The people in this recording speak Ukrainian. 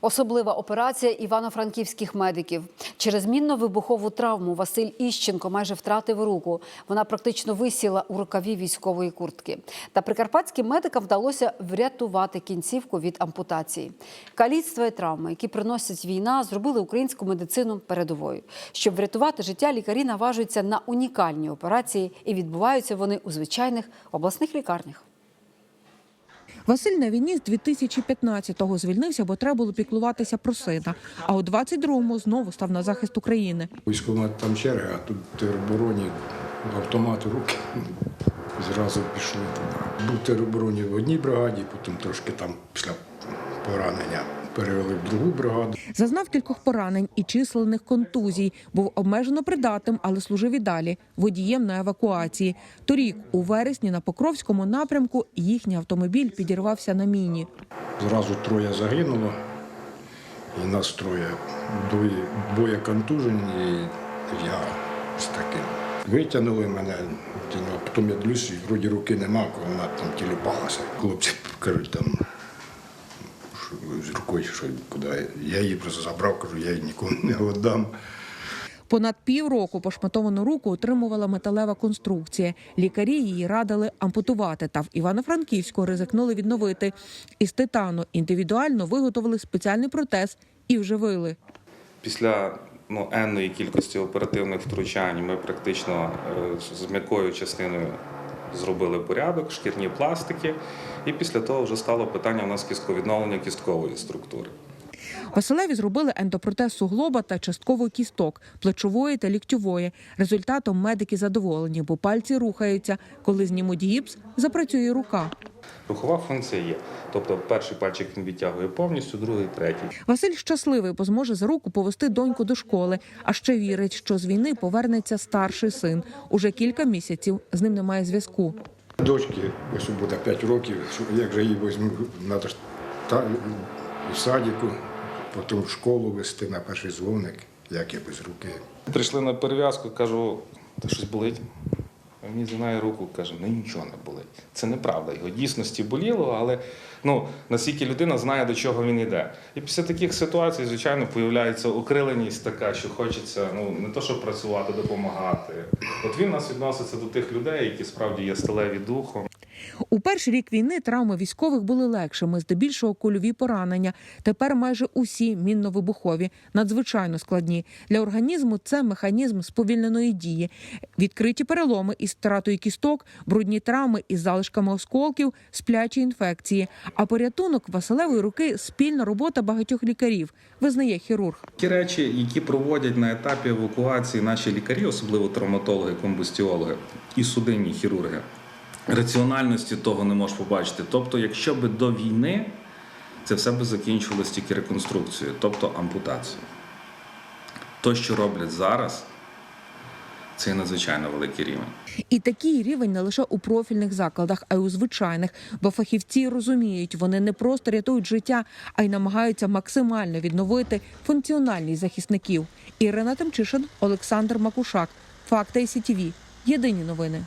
Особлива операція івано-франківських медиків. Через мінно-вибухову травму Василь Іщенко майже втратив руку. Вона практично висіла у рукаві військової куртки. Та прикарпатським медикам вдалося врятувати кінцівку від ампутації. Каліцтва і травми, які приносить війна, зробили українську медицину передовою. Щоб врятувати життя, лікарі наважуються на унікальні операції, і відбуваються вони у звичайних обласних лікарнях. Василь на війні з 2015-го звільнився, бо треба було піклуватися про сина. А у 22-му знову став на захист України. Військомат там черга, а тут теробороні, автомат руки. Зразу пішли туди. Був теробороні в одній бригаді, потім трошки там після поранення перевели в другу бригаду. Зазнав кількох поранень і численних контузій. Був обмежено придатним, але служив і далі водієм на евакуації. Торік, у вересні, на Покровському напрямку їхній автомобіль підірвався на міні. Зразу троє загинуло, і нас троє. Двоє, двоє контужені, і я з таким. Витягнули мене, потім я дивлюсь, і вроді руки нема, коли вона там тіліпалася. Хлопці кажуть, там рукою, що куди. Я її просто забрав, кажу, я її нікому не віддам. Понад півроку пошматовану руку отримувала металева конструкція. Лікарі її радили ампутувати. Та в Івано-Франківську ризикнули відновити. Із титану індивідуально виготовили спеціальний протез і вживили. Після ну, енної кількості оперативних втручань ми практично е, з м'якою частиною зробили порядок, шкірні пластики, і після того вже стало питання у нас кістковідновлення кісткової структури. Василеві зробили ендопротез суглоба та частково кісток, плечової та ліктьової. Результатом медики задоволені, бо пальці рухаються. Коли знімуть гіпс, запрацює рука. Рухова функція є. Тобто перший пальчик він відтягує повністю, другий третій. Василь щасливий, бо зможе за руку повести доньку до школи. А ще вірить, що з війни повернеться старший син. Уже кілька місяців з ним немає зв'язку. Дочки, ось буде 5 років, як же її візьму, та, садіку, потім в школу вести на перший дзвоник, як я без руки. Прийшли на перев'язку, кажу, та щось болить. Мені згинає руку, каже, ну нічого не болить. Це неправда. Його дійсності боліло, але ну, наскільки людина знає, до чого він йде. І після таких ситуацій, звичайно, появляється окриленість така, що хочеться ну, не то, щоб працювати, допомагати. От він нас відноситься до тих людей, які справді є сталеві духом. У перший рік війни травми військових були легшими, здебільшого кульові поранення. Тепер майже усі мінно-вибухові, надзвичайно складні. Для організму це механізм сповільненої дії. Відкриті переломи із втратою кісток, брудні травми із залишками осколків, сплячі інфекції. А порятунок Василевої руки спільна робота багатьох лікарів, визнає хірург. Ті речі, які проводять на етапі евакуації наші лікарі, особливо травматологи, комбустіологи і судинні хірурги, раціональності того не можеш побачити. Тобто, якщо би до війни це все би закінчувалося тільки реконструкцією, тобто ампутацією. То, що роблять зараз, це надзвичайно великий рівень. І такий рівень не лише у профільних закладах, а й у звичайних, бо фахівці розуміють, вони не просто рятують життя, а й намагаються максимально відновити функціональність захисників. Ірина Тимчишин, Олександр Макушак, Факти СІТВ. Єдині новини.